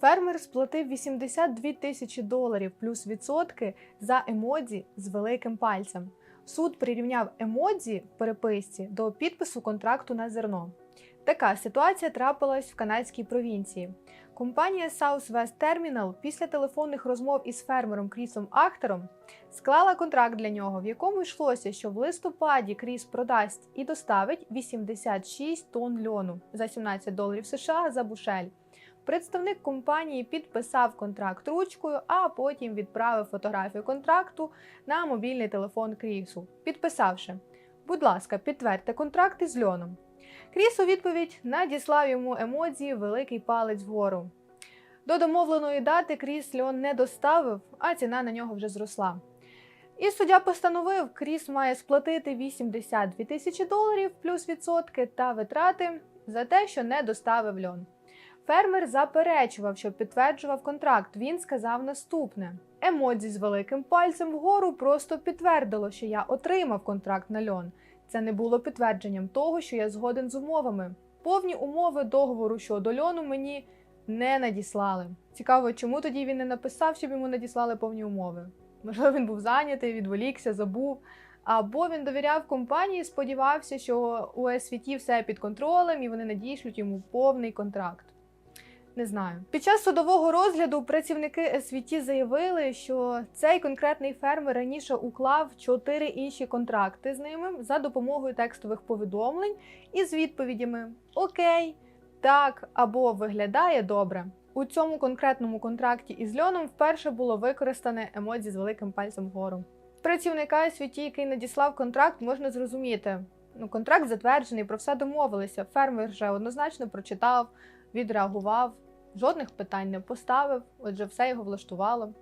Фермер сплатив 82 тисячі доларів плюс відсотки за емодзі з великим пальцем. Суд прирівняв емодзі в переписці до підпису контракту на зерно. Така ситуація трапилась в канадській провінції. Компанія Southwest Terminal після телефонних розмов із фермером Крісом Ахтером склала контракт для нього, в якому йшлося, що в листопаді Кріс продасть і доставить 86 тонн льону за 17 доларів США за бушель. Представник компанії підписав контракт ручкою, а потім відправив фотографію контракту на мобільний телефон Крісу, підписавши: Будь ласка, підтвердьте контракт із льоном. Кріс у відповідь надіслав йому емодзі великий палець вгору. До домовленої дати Кріс льон не доставив, а ціна на нього вже зросла. І суддя постановив, Кріс має сплатити 82 тисячі доларів плюс відсотки та витрати за те, що не доставив льон. Фермер заперечував, що підтверджував контракт. Він сказав наступне: емодзі з великим пальцем вгору просто підтвердило, що я отримав контракт на льон. Це не було підтвердженням того, що я згоден з умовами. Повні умови договору щодо льону мені не надіслали. Цікаво, чому тоді він не написав, щоб йому надіслали повні умови. Можливо, він був зайнятий, відволікся, забув. Або він довіряв компанії, сподівався, що у SVT все під контролем і вони надішлють йому повний контракт. Не знаю. Під час судового розгляду працівники SVT заявили, що цей конкретний фермер раніше уклав чотири інші контракти з ними за допомогою текстових повідомлень із відповідями Окей, так або виглядає добре. У цьому конкретному контракті із льоном вперше було використане емодзі з великим пальцем вгору. Працівника SVT, який надіслав контракт, можна зрозуміти. Ну, контракт затверджений, про все домовилися. Фермер вже однозначно прочитав, відреагував, жодних питань не поставив, отже, все його влаштувало.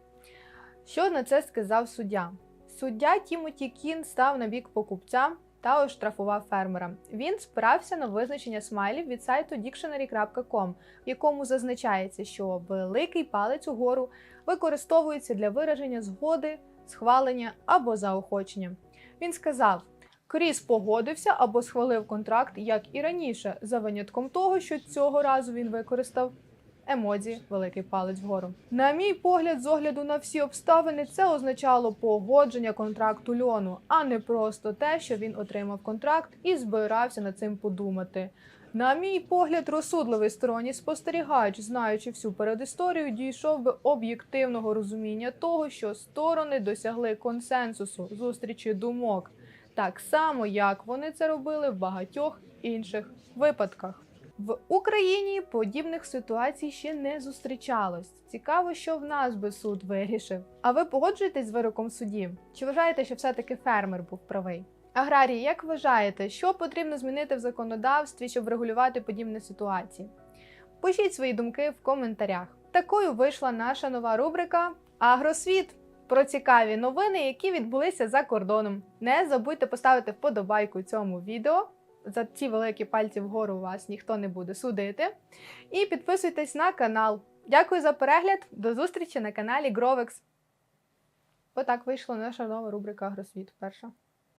Що на це сказав суддя? Суддя Тімоті Кін став на бік покупця та оштрафував фермера. Він спирався на визначення смайлів від сайту dictionary.com, в якому зазначається, що великий палець угору використовується для вираження згоди, схвалення або заохочення. Він сказав. Кріс погодився або схвалив контракт, як і раніше, за винятком того, що цього разу він використав емодзі великий палець вгору. На мій погляд, з огляду на всі обставини, це означало погодження контракту льону, а не просто те, що він отримав контракт і збирався над цим подумати. На мій погляд, розсудливий сторонній спостерігач, знаючи всю передісторію, дійшов би об'єктивного розуміння того, що сторони досягли консенсусу зустрічі думок, так само як вони це робили в багатьох інших випадках. В Україні подібних ситуацій ще не зустрічалось. Цікаво, що в нас би суд вирішив. А ви погоджуєтесь з вироком судді? Чи вважаєте, що все-таки фермер був правий? Аграрії, як вважаєте, що потрібно змінити в законодавстві, щоб врегулювати подібні ситуації? Пишіть свої думки в коментарях. Такою вийшла наша нова рубрика Агросвіт про цікаві новини, які відбулися за кордоном. Не забудьте поставити вподобайку цьому відео. За ці великі пальці вгору вас ніхто не буде судити. І підписуйтесь на канал. Дякую за перегляд. До зустрічі на каналі Grovex. Отак вийшла наша нова рубрика Агросвіт. Перша.